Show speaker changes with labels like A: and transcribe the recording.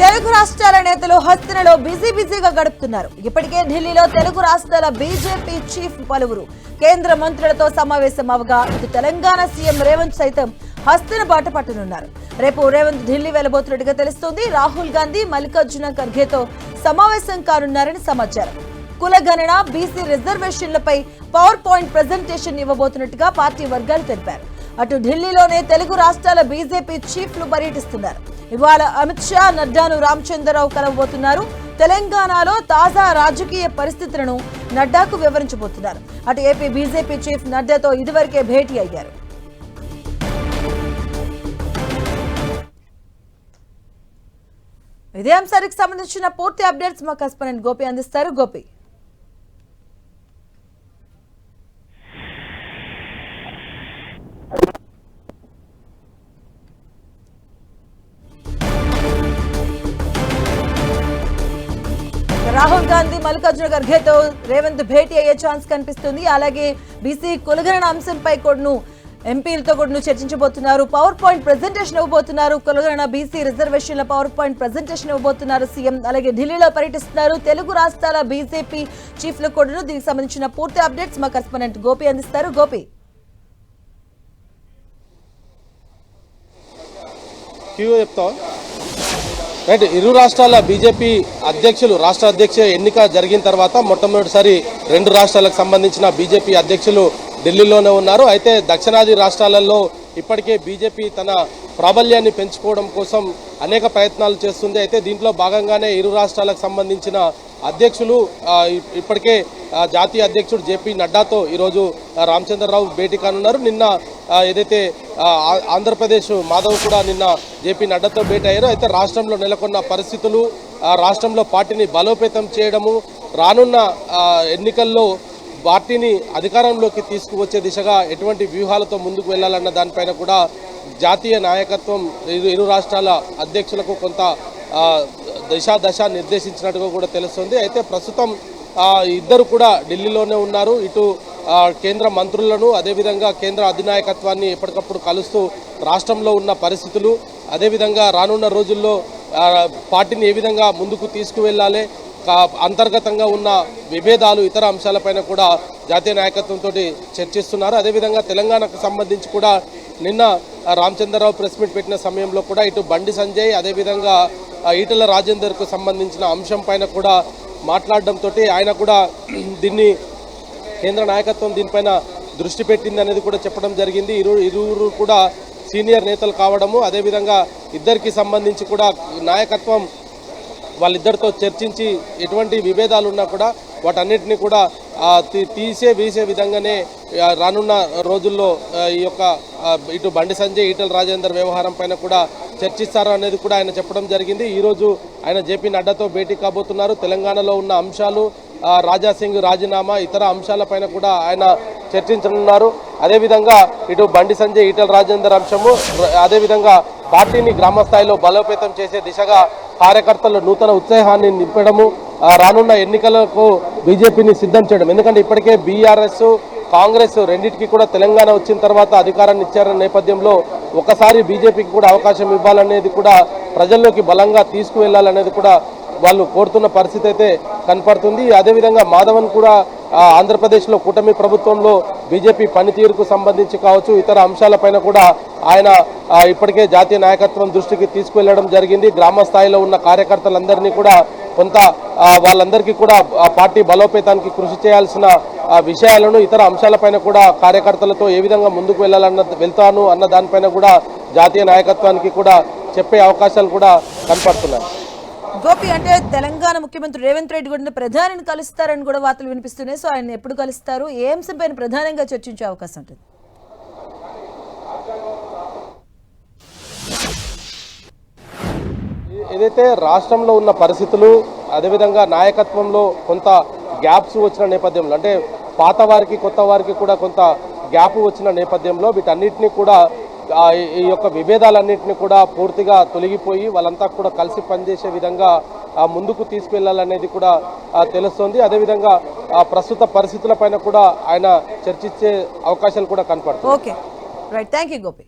A: తెలుగు రాష్ట్రాల నేతలు హస్తినలో బిజీ బిజీగా గడుపుతున్నారు. ఇప్పటికే ఢిల్లీలో తెలుగు రాష్ట్రాల బీజేపీ చీఫ్ పలువురు. కేంద్ర మంత్రులతో సమావేశం అవగా ఇటు తెలంగాణ సీఎం రేవంత్ సైతం హస్తిన బాట పట్టనున్నారు. రేపు రేవంత్ ఢిల్లీ వెళ్ళబోతున్నట్టుగా తెలుస్తోంది. రాహుల్ గాంధీ మల్లికార్జున ఖర్గేతో సమావేశం కానున్నారని సమాచారం. కులగణన బీసీ రిజర్వేషన్లపై పవర్ పాయింట్ ప్రజెంటేషన్ ఇవ్వబోతున్నట్టుగా పార్టీ వర్గాలు తెలిపారు. అటు ఢిల్లీలోనే తెలుగు రాష్ట్రాల బీజేపీ చీఫ్లు పర్యటిస్తున్నారు. ఇవాళ అమిత్ షా నడ్డాను రామచంద్రరావు కలవబోతున్నారు. తెలంగాణలో తాజా రాజకీయ పరిస్థితులను నడ్డాకు వివరించబోతున్నారు. అటు ఏపీ బీజేపీ చీఫ్ నడ్డాతో ఇదివరకే భేటీ అయ్యారు. ఇదే అంశానికి సంబంధించిన పూర్తి అప్డేట్స్ మా కస్పనెంట్ గోపి అందిస్తారు. గోపి. రాహుల్ గాంధీ మల్లికార్జున ఖర్గేతో రేవంత్ భేటీ అయ్యే ఛాన్స్ కనిపిస్తుంది. అలాగే బీసీ కులగణన అంశంపై కూడాను ఎంపీలతో కూడాను చర్చించబోతున్నారు. పవర్ పాయింట్ ప్రెజెంటేషన్ ఇవ్వబోతున్నారు. కులగణన బీసీ రిజర్వేషన్ల పవర్ పాయింట్ ప్రజెంటేషన్ ఇవ్వబోతున్నారు సీఎం. అలాగే ఢిల్లీలో పర్యటిస్తున్నారు. తెలుగు రాష్ట్రాల బీజేపీ చీఫ్ల కూడాను. దీనికి సంబంధించిన పూర్తి అప్డేట్స్ మా కరెస్పాండెంట్ గోపి అందిస్తారు. గోపి.
B: క్యూ రైట్ ఇరు రాష్ట్రాల బీజేపీ అధ్యక్షులు రాష్ట్ర అధ్యక్ష ఎన్నిక జరిగిన తర్వాత మొట్టమొదటిసారి రెండు రాష్ట్రాలకు సంబంధించిన బీజేపీ అధ్యక్షులు ఢిల్లీలోనే ఉన్నారు. అయితే దక్షిణాది రాష్ట్రాలలో ఇప్పటికే బీజేపీ తన ప్రాబల్యాన్ని పెంచుకోవడం కోసం అనేక ప్రయత్నాలు చేస్తుంది. అయితే దీంట్లో భాగంగానే ఇరు రాష్ట్రాలకు సంబంధించిన అధ్యక్షులు ఇప్పటికే జాతీయ అధ్యక్షుడు జేపీ నడ్డాతో ఈరోజు రామచంద్రరావు భేటీ కానున్నారు. నిన్న ఏదైతే ఆంధ్రప్రదేశ్ మాధవ్ కూడా నిన్న జేపీ నడ్డాతో భేటీ అయ్యారు. అయితే రాష్ట్రంలో నెలకొన్న పరిస్థితులు ఆ, రాష్ట్రంలో పార్టీని బలోపేతం చేయడము రానున్న ఎన్నికల్లో పార్టీని అధికారంలోకి తీసుకువచ్చే దిశగా ఎటువంటి వ్యూహాలతో ముందుకు వెళ్ళాలన్న దానిపైన కూడా జాతీయ నాయకత్వం ఇరు ఇరు రాష్ట్రాల అధ్యక్షులకు కొంత ఆ, దశ నిర్దేశించినట్టుగా కూడా తెలుస్తుంది. అయితే ప్రస్తుతం ఇద్దరు కూడా ఢిల్లీలోనే ఉన్నారు. ఇటు కేంద్ర మంత్రులను అదేవిధంగా కేంద్ర అధినాయకత్వాన్ని ఎప్పటికప్పుడు కలుస్తూ రాష్ట్రంలో ఉన్న పరిస్థితులు అదేవిధంగా రానున్న రోజుల్లో పార్టీని ఏ విధంగా ముందుకు తీసుకువెళ్ళాలి అంతర్గతంగా ఉన్న విభేదాలు ఇతర అంశాలపైన కూడా జాతీయ నాయకత్వంతో చర్చిస్తున్నారు. అదేవిధంగా తెలంగాణకు సంబంధించి కూడా నిన్న రామచంద్రరావు ప్రెస్ మీట్ పెట్టిన సమయంలో కూడా ఇటు బండి సంజయ్ అదేవిధంగా ఈటల రాజేందర్కు సంబంధించిన అంశం పైన కూడా మాట్లాడడంతో ఆయన కూడా దీన్ని కేంద్ర నాయకత్వం దీనిపైన దృష్టి పెట్టింది అనేది కూడా చెప్పడం జరిగింది. ఇరు ఇరువురు కూడా సీనియర్ నేతలు కావడము అదేవిధంగా ఇద్దరికి సంబంధించి కూడా నాయకత్వం వాళ్ళిద్దరితో చర్చించి ఎటువంటి విభేదాలు ఉన్నా కూడా వాటన్నిటిని కూడా తీ- తీసే వీసే విధంగానే రానున్న రోజుల్లో ఈ యొక్క ఇటు బండి సంజయ్ ఈటల రాజేందర్ వ్యవహారం పైన కూడా చర్చిస్తారు అనేది కూడా ఆయన చెప్పడం జరిగింది. ఈరోజు ఆయన జేపీ నడ్డాతో భేటీ కాబోతున్నారు. తెలంగాణలో ఉన్న అంశాలు రాజాసింగ్ రాజీనామా ఇతర అంశాలపైన కూడా ఆయన చర్చించనున్నారు. అదేవిధంగా ఇటు బండి సంజయ్ ఈటల రాజేందర్ అంశము అదేవిధంగా పార్టీని గ్రామస్థాయిలో బలోపేతం చేసే దిశగా కార్యకర్తలు నూతన ఉత్సాహాన్ని నింపడము రానున్న ఎన్నికలకు బీజేపీని సిద్ధం చేయడం. ఎందుకంటే ఇప్పటికే బీఆర్ఎస్ కాంగ్రెస్ రెండింటికి కూడా తెలంగాణ వచ్చిన తర్వాత అధికారాన్ని ఇచ్చారన్న నేపథ్యంలో ఒకసారి బీజేపీకి కూడా అవకాశం ఇవ్వాలనేది కూడా ప్రజల్లోకి బలంగా తీసుకువెళ్ళాలనేది కూడా వాళ్ళు కోరుతున్న పరిస్థితి అయితే కనపడుతుంది. అదేవిధంగా మాధవన్ కూడా ఆంధ్రప్రదేశ్లో కూటమి ప్రభుత్వంలో బీజేపీ పనితీరుకు సంబంధించి కావచ్చు ఇతర అంశాలపైన కూడా ఆయన ఇప్పటికే జాతీయ నాయకత్వం దృష్టికి తీసుకువెళ్ళడం జరిగింది. గ్రామ స్థాయిలో ఉన్న కార్యకర్తలందరినీ కూడా కొంత వాళ్ళందరికీ కూడా పార్టీ బలోపేతానికి కృషి చేయాల్సిన విషయాలను ఇతర అంశాలపైన కూడా కార్యకర్తలతో ఏ విధంగా ముందుకు వెళ్ళాలన్న వెళ్తాను అన్న దానిపైన కూడా జాతీయ నాయకత్వానికి కూడా చెప్పే అవకాశాలు కూడా కనపడుతున్నాయి.
A: గోపి అంటే తెలంగాణ ముఖ్యమంత్రి రేవంత్ రెడ్డి కూడా ప్రధానిని కలుస్తారని కూడా వార్తలు వినిపిస్తున్నాయి. సో ఆయన ఎప్పుడు కలుస్తారు? ఏ అంశంపైన ప్రధానంగా చర్చించే అవకాశం ఉంటుంది?
B: ఏదైతే రాష్ట్రంలో ఉన్న పరిస్థితులు అదేవిధంగా నాయకత్వంలో కొంత గ్యాప్స్ వచ్చిన నేపథ్యంలో అంటే పాత వారికి కొత్త వారికి కూడా కొంత గ్యాప్ వచ్చిన నేపథ్యంలో వీటన్నిటిని కూడా ఈ- యొక్క విభేదాలన్నింటినీ కూడా పూర్తిగా తొలగిపోయి వాళ్ళంతా కూడా కలిసి పనిచేసే విధంగా ముందుకు తీసుకెళ్ళాలనేది కూడా ఆ, తెలుస్తోంది. అదేవిధంగా ఆ, ప్రస్తుత పరిస్థితులపైన కూడా ఆయన చర్చించే అవకాశాలు కూడా కనపడుతుంది
A: okay. Right. Thank you Gopi.